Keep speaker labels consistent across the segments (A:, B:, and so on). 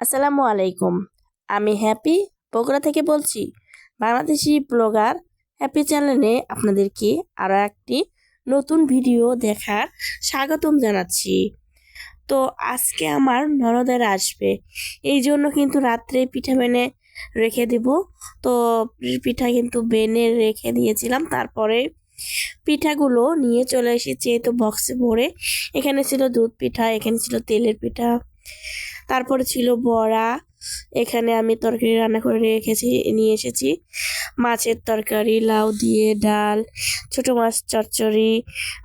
A: আসসালামু আলাইকুম। আমি হ্যাপি বগুড়া থেকে বলছি, বাংলাদেশি ব্লগার হ্যাপি চ্যানেলে আপনাদেরকে আরও একটি নতুন ভিডিও দেখার স্বাগতম জানাচ্ছি। তো আজকে আমার ননদের আসবে, এই জন্য কিন্তু রাত্রে পিঠা বেনে রেখে দিব। তো পিঠা কিন্তু বেনে রেখে দিয়েছিলাম, তারপরে পিঠাগুলো নিয়ে চলে এসেছি তো বক্সে ভরে। এখানে ছিল দুধ পিঠা, এখানে ছিল তেলের পিঠা। তারপরে ছিল বড়া। এখানে আমি তরকারি রান্না করে রেখেছি, নিয়ে এসেছি। মাছের তরকারি, লাউ দিয়ে ডাল, ছোট মাছ চচ্চড়ি,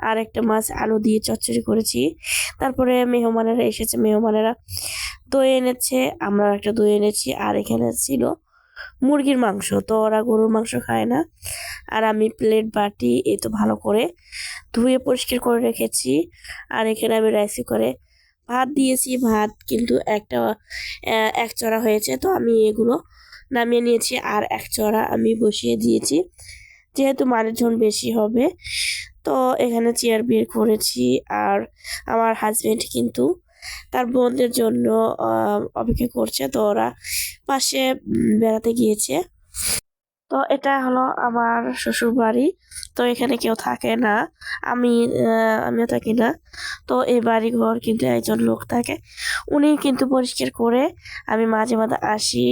A: আর একটা মাছ আলু দিয়ে চচ্চড়ি করেছি। তারপরে মেহমানেরা এসেছে, মেহমানেরা দই এনেছে আমরা একটা দই এনেছি। আর এখানে ছিল মুরগির মাংস, তো ওরা গরুর মাংস খায় না। আর আমি প্লেট, বাটি এই তো ভালো করে ধুয়ে পরিষ্কার করে রেখেছি। আর এখানে আমি রাইসি করে ভাত দিয়েছি, ভাত কিন্তু একটা এক চড়া হয়েছে, তো আমি এগুলো নামিয়ে নিয়েছি আর এক চড়া আমি বসিয়ে দিয়েছি। যেহেতু মানুষজন বেশি হবে, তো এখানে চেয়ার বের করেছি আর আমার হাজব্যান্ড কিন্তু তার বোনদের জন্য অপেক্ষা করছে, তো ওরা পাশে বেড়াতে গিয়েছে। তো এটা হলো আমার শ্বশুর বাড়ি তো এখানে কেউ থাকে না। আমি আমিও থাকি না। তো এই বাড়ি ঘর কিন্তু একজন লোক থাকে। উনি কিন্তু পরিষ্কার করে আমি মাঝে মাঝে আসি,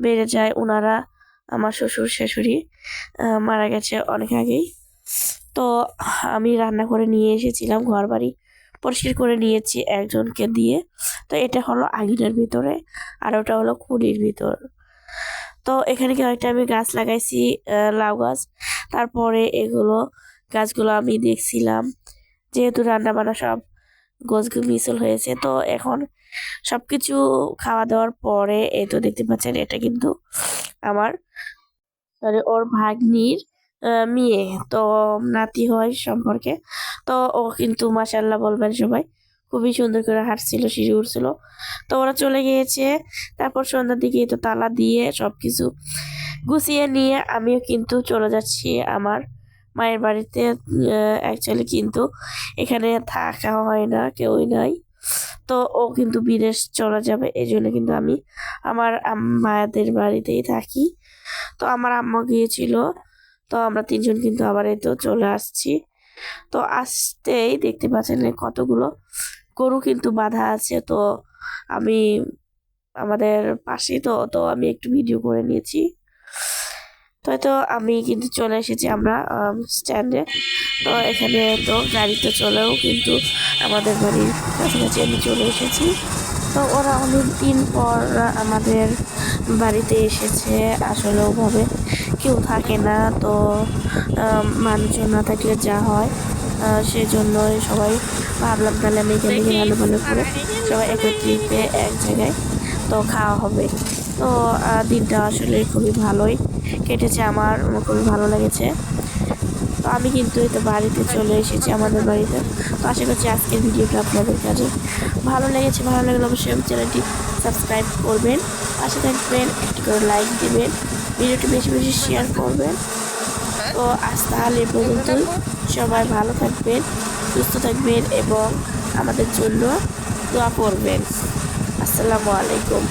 A: বেড়ে যায় ওনারা আমার শ্বশুর, শাশুড়ি মারা গেছে অনেক আগেই। তো আমি রান্না করে নিয়ে এসেছিলাম ঘর বাড়ি পরিষ্কার করে নিয়েছি একজনকে দিয়ে। তো এটা হলো আঙিনার ভিতরে আর ওটা হলো খুঁড়ির ভিতর। তো এখানে কি কয়েকটা আমি গাছ লাগাইছি লাউ গাছ। তারপরে এগুলো গাছগুলো আমি দেখছিলাম, যেহেতু রান্না বান্না সব গোছগুলো মিসল হয়েছে, তো এখন সব কিছু খাওয়া দাওয়ার পরে এই তো দেখতে পাচ্ছেন, এটা কিন্তু আমার সরি ওর ভাগ্নির মেয়ে, তো নাতি হয় সম্পর্কে। তো ও কিন্তু মাসাল্লাহ বলবেন সবাই। খুবই সুন্দর করে হাঁটছিল সিঁড়ি উঠছিল। তো ওরা চলে গিয়েছে। তারপর সন্ধ্যার দিকে তো তালা দিয়ে সব কিছু গুছিয়ে নিয়ে আমিও কিন্তু চলে যাচ্ছি আমার মায়ের বাড়িতে। অ্যাকচুয়ালি কিন্তু এখানে থাকা হয় না, কেউই নাই। তো ও কিন্তু বিদেশ চলে যাবে এই জন্য কিন্তু আমি আমার মায়াদের বাড়িতেই থাকি। তো আমার আম্মা গিয়েছিল, তো আমরা তিনজন কিন্তু আবার এই তো চলে আসছি। তো আসতেই দেখতে পাচ্ছেন কতগুলো গরু কিন্তু বাঁধা আছে, তো আমি আমাদের পাশেই তো তো আমি একটু ভিডিও করে নিয়েছি। তো আমি কিন্তু চলে এসেছি আমরা স্ট্যান্ডে তো এখানে তো গাড়িতে চলেও কিন্তু আমাদের বাড়ির কাছাকাছি আমি চলে এসেছি। তো ওরা অনেক দিন পর আমাদের বাড়িতে এসেছে, আসলে ওভাবে কেউ থাকে না, তো মানুষজন না থাকলে যা হয়। আহ, সেজন্যই সবাই ভাবলাম তাহলে আমি এখানে গিয়ে ভালো ভালো করে সবাই একত্রিত এক জায়গায় তো খাওয়া হবে। তো দিনটা আসলে খুবই ভালোই কেটেছে আমার খুবই ভালো লেগেছে। তো আমি কিন্তু এই তো বাড়িতে চলে এসেছি আমাদের বাড়িতে। তো আশা করছি আজকের ভিডিওটা আপনাদের কাছে ভালো লেগেছে। ভালো লাগলে অবশ্যই চ্যানেলটি সাবস্ক্রাইব করবেন। পাশে থাকবেন একটি করে লাইক দেবেন। ভিডিওটি বেশি বেশি শেয়ার করবেন। তো আজ তাহলে পর্যন্ত সবাই ভালো থাকবেন, সুস্থ থাকবেন এবং আমাদের জন্য দোয়া করবেন। আসসালামু আলাইকুম।